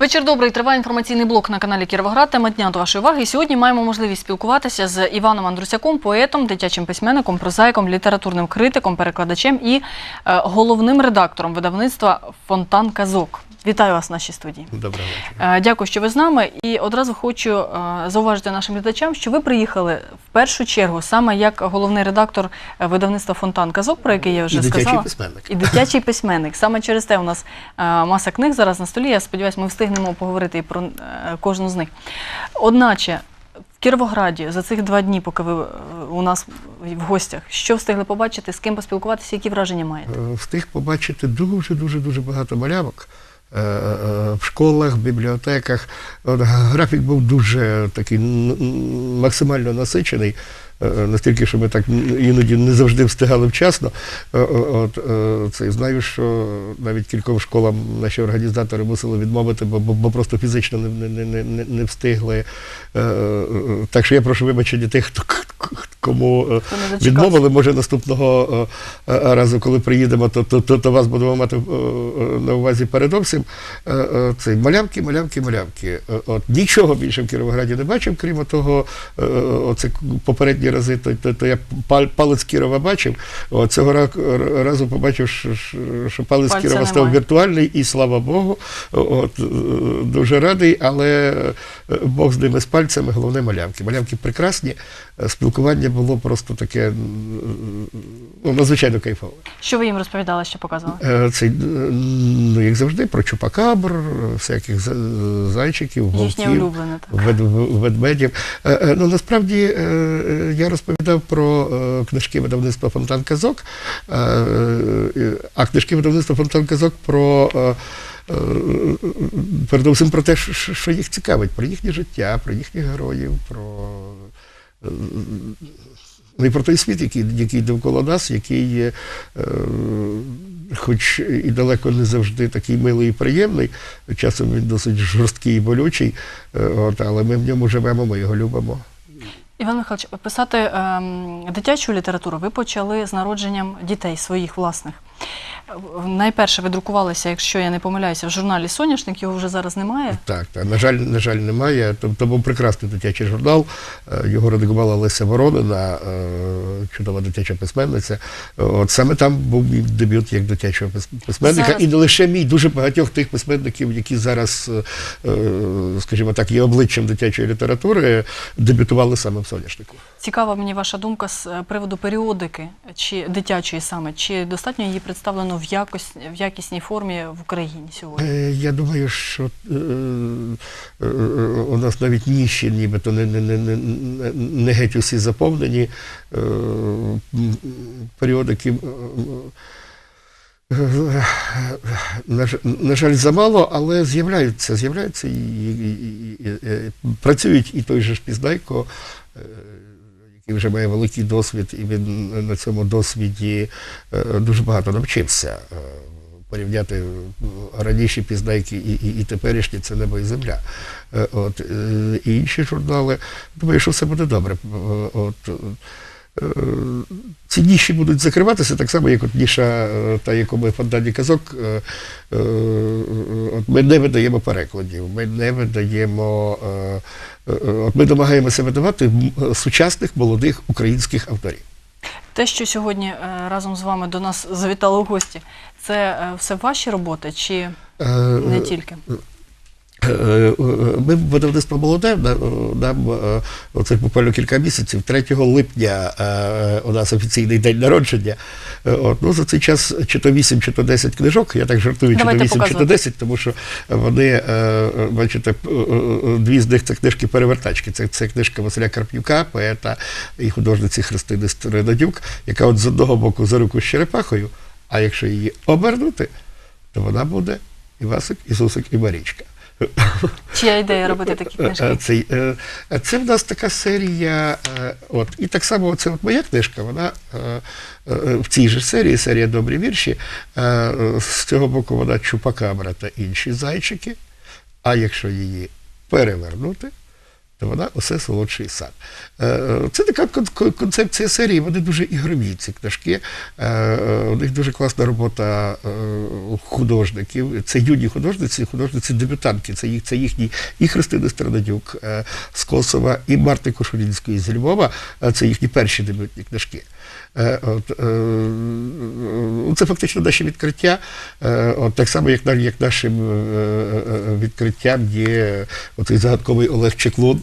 Вечір добрий. Триває інформаційний блок на каналі Кіровоград. Тема дня до вашої уваги. Сьогодні маємо можливість спілкуватися з Іваном Андрусяком, поетом, дитячим письменником, прозаїком, літературним критиком, перекладачем і е, головним редактором видавництва Фонтан Казок. Вітаю вас в нашій студії. Доброго вечора. Е, Дякую, що ви з нами. І одразу хочу е, зауважити нашим глядачам, що ви приїхали в першу чергу саме як головний редактор е, видавництва Фонтан Казок, про який я вже І дитячий письменник. І дитячий письменник. Саме через те у нас маса книг зараз на столі. Я сподіваюся, ми встигнемо поговорити і про кожну з них. Одначе, в Кіровограді за цих два дні, поки ви у нас в гостях, що встигли побачити, з ким поспілкуватися, які враження маєте? Встиг побачити дуже дуже дуже багато малявок. Е, е, В школах, в бібліотеках. От, графік був дуже такий максимально насичений, настільки, що ми так іноді не завжди встигали вчасно. Е, е, От, е, це, знаю, що навіть кільком школам наші організатори мусили відмовити, бо, бо, просто фізично не, не, не, не, встигли. Е, е, Так що я прошу вибачення тих, хто кому е, відмовили. Може, наступного е, е, разу, коли приїдемо, то, то, то, то вас будемо мати е, е, на увазі передовсім. Е, е, малявки, малявки, малявки. Е, От нічого більше в Кіровограді не бачив, крім того, е, оце попередні рази, то, то, то я палець Кірова бачив. От, цього разу побачив, що, що- палець Пальця Кірова став немає. віртуальний, і слава Богу. От, е, дуже радий, але е, Бог з ними з пальцями, головне малявки. Малявки прекрасні. Е, Спілкування було просто таке ну, надзвичайно кайфове. Що ви їм розповідали, що показували? Це, ну, як завжди, про чупакабр, всяких зайчиків, вовків, улюблене. Так. вед, ведмедів. Ну, насправді я розповідав про е, книжки видавництва Фонтан Казок, е, е, а книжки видавництва Фонтан Казок про. Передусім про те, що- їх цікавить, про їхнє життя, про їхніх героїв, про Ну і про той світ, який, який довкола нас, який е, хоч і далеко не завжди такий милий і приємний, часом він досить жорсткий і болючий, от, але ми в ньому живемо, ми його любимо. Іван Михайлович, писати ем, дитячу літературу ви почали з народженням дітей своїх власних. Е, Найперше ви друкувалися, якщо я не помиляюся, в журналі Соняшник, його вже зараз немає. Так, так. На жаль, на жаль, немає. Тобто був прекрасний дитячий журнал. е, Його редагувала Леся Воронина, е, чудова дитяча письменниця. От саме там був мій дебют як дитячого письменника. Зараз- І не лише мій, дуже багатьох тих письменників, які зараз, е, е, скажімо так, є обличчям дитячої літератури, дебютували саме в соняшнику. Цікава мені ваша думка з е, приводу періодики, чи дитячої саме, чи достатньо її представлено в, якось, в якісній формі в Україні сьогодні? Е, Я думаю, що е, е, у нас навіть ніші, нібито не, не, не, не, геть усі заповнені. Е, Періодики, е, е, на, ж- на жаль, замало, але з'являються, з'являються і, і, і, і, е, працюють і той же ж Пізнайко, який вже має великий досвід, і він на цьому досвіді е, дуже багато навчився. Е, Порівняти е, раніші пізнайки і, і, і теперішні це небо і земля. От, і інші журнали. Думаю, що все буде добре. От, ці ніші будуть закриватися так само, як от ніша, е, та яку ми в фонтані казок. е, е, От ми не видаємо перекладів, ми не видаємо. От ми намагаємося видавати сучасних молодих українських авторів. Те, що сьогодні разом з вами до нас завітали у гості, це все ваші роботи чи не тільки? Е, е, Ми видавництво молоде, нам е, оце буквально кілька місяців, 3 липня у нас офіційний день народження. От, ну, за цей час чи то 8, чи то 10 книжок, я так жартую, чи то Давайте 8, чи то 10, тому що вони, бачите, дві з них це книжки перевертачки. Це, це книжка Василя Карп'юка, поета і художниці Христини Сторинадюк, яка от з одного боку за руку з черепахою, а якщо її обернути, то вона буде Івасик, Ісусик і Марічка. Чия ідея робити такі книжки? Е, Це, е, це в нас така серія. е, От, і так само це от моя книжка, вона е, е, в цій же серії, серія Добрі вірші. е, е, З цього боку вона Чупакабра та інші зайчики. А якщо її перевернути, вона усе солодший сад. Е, е, Це така кон- кон- концепція серії, вони дуже ігрові, ці книжки. Е, У них дуже класна робота художників. Це юні художниці, художниці дебютантки. Це, їх, це їхні і Христина Стрададюк з Косова, і Марти Кошулінської з Львова. Це їхні перші дебютні книжки. Це фактично наші відкриття. От, так само, як, як нашим відкриттям є оцей загадковий Олег Чеклун,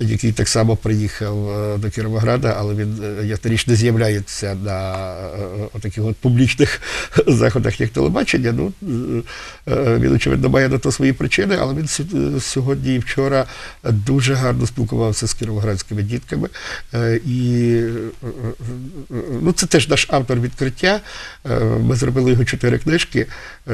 який так само приїхав е, до Кіровограда, але він е, ясна річ не з'являється на е, таких от публічних заходах, як телебачення. Ну, він, очевидно, має на то свої причини, але він сьогодні і вчора дуже гарно спілкувався з кіровоградськими дітками. І ну, це теж наш автор відкриття. Ми зробили його чотири книжки,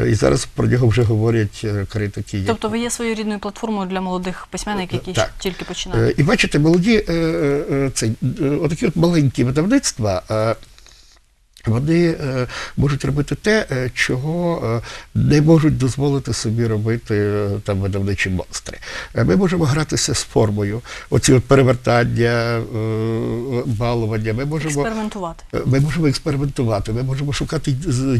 і зараз про нього вже говорять критики. Тобто ви є своєрідною платформою для молодих письменників, які Так. тільки починають. І бачите, молоді е, е, е, цей, е, отакі от маленькі видавництва. Вони можуть робити те, чого не можуть дозволити собі робити там видавничі монстри. Ми можемо гратися з формою, оці от перевертання, балування. Ми можемо Експериментувати. ми можемо експериментувати, ми можемо шукати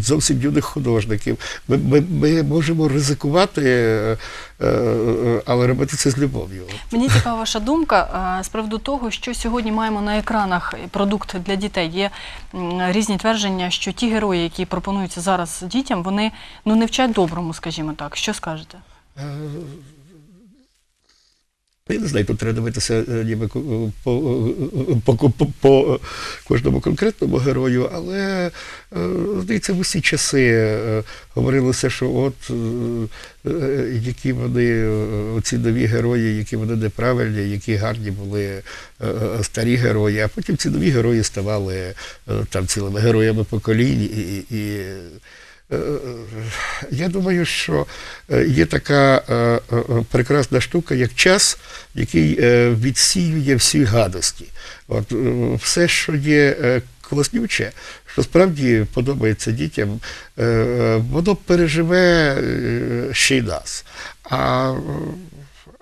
зовсім юних художників. Ми, ми, ми можемо ризикувати, але робити це з любов'ю. Мені цікава ваша думка е, з приводу того, що сьогодні маємо на екранах продукт для дітей. Є різні твердження, що ті герої, які пропонуються зараз дітям, вони ну не вчать доброму, скажімо так. Що скажете? Е, Я не знаю, тут треба дивитися е, ніби по, е, по, по, по, по кожному конкретному герою, але е, здається, в усі часи е, говорилося, що от е, е, які вони, е, оці нові герої, які вони неправильні, які гарні були е, е, старі герої, а потім ці нові герої ставали е, там цілими героями поколінь і. і Е, Я думаю, що е, є така е, е, е, прекрасна штука, як час, який е, відсіює всі гадості. От е, все, що є е, класнюче, що справді подобається дітям, е, е, воно переживе е, ще й нас. А,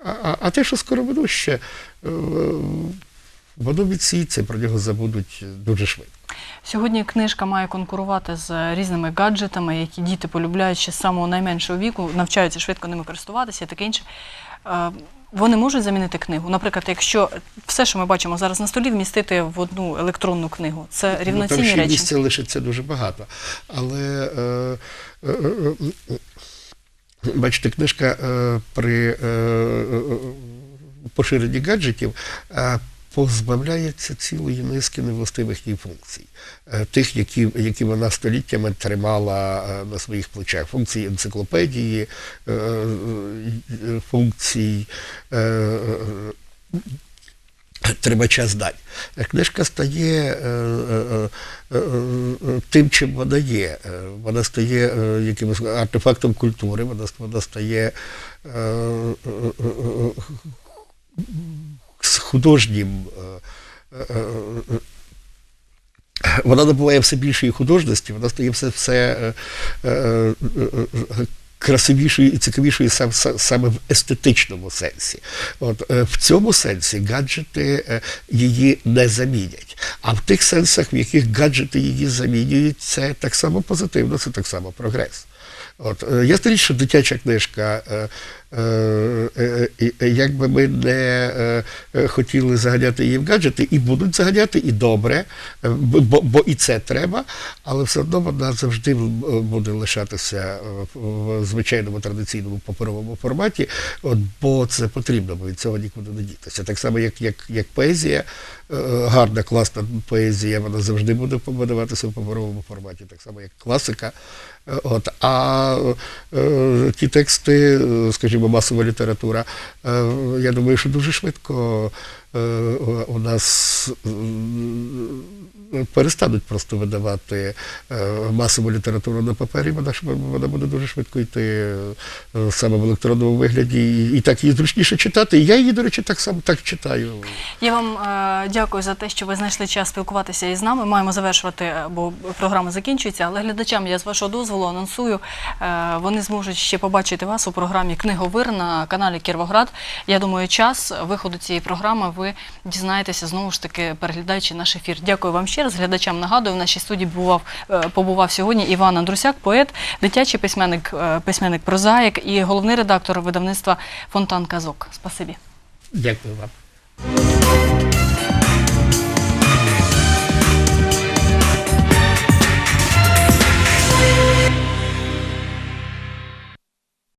а, а- те, що скороминуще, е, воно відсіється, про нього забудуть дуже швидко. Сьогодні книжка має конкурувати з різними гаджетами, які діти полюбляють ще з самого найменшого віку, навчаються швидко ними користуватися і таке інше. Е, Вони можуть замінити книгу. Наприклад, якщо все, що ми бачимо зараз на столі, вмістити в одну електронну книгу, це Ну, рівноцінні там ще речі. місця лишиться дуже багато. Але е, е, е, е, бачите, книжка е, при е, е, поширенні гаджетів е, позбавляється цілої низки невластивих їй функцій, Е, тих, які, які вона століттями тримала е, на своїх плечах. Функції енциклопедії, е, е, функцій. е, е, тримача знань. Книжка стає е, е, е, е, тим, чим вона є. Е, Вона стає е, якимось артефактом культури, вона, стає е, е, е, е, художнім. е, е, е, вона набуває все більшої художності, вона стає все, все красивішою і цікавішою сам, сам- саме в естетичному сенсі. От, в цьому сенсі гаджети її не замінять. А в тих сенсах, в яких гаджети її замінюють, це так само позитивно, це так само прогрес. От, е, ясна що дитяча книжка, е, е, е, е, е, як би ми не хотіли заганяти її в гаджети, і будуть заганяти, і добре, бо, бо- і це треба, але все одно вона завжди буде лишатися в звичайному традиційному паперовому форматі, от, бо це потрібно, бо від цього нікуди не дітися. Так само, як, як, як поезія, гарна, класна поезія, вона завжди буде видаватися в паперовому форматі, так само, як класика. Е, От, а е, ті тексти, е, скажімо, масова література, е, я думаю, що дуже швидко е, у нас е, перестануть просто видавати е, масову літературу на папері, вона, вона буде дуже швидко йти е, саме в електронному вигляді, і, і так її зручніше читати. І я її, до речі, так само так читаю. Я вам е, дякую за те, що ви знайшли час спілкуватися із нами. Маємо завершувати, е, бо програма закінчується. Але глядачам я з вашого дозволу анонсую. Е, вони зможуть ще побачити вас у програмі Книговир на каналі Кіровоград. Я думаю, час виходу цієї програми ви дізнаєтеся знову ж таки, переглядаючи наш ефір. Дякую вам ще раз. Глядачам нагадую, в нашій студії бував е, побував сьогодні Іван Андрусяк, поет, дитячий письменник, письменник прозаїк і головний редактор видавництва Фонтан Казок. Спасибі. Дякую вам.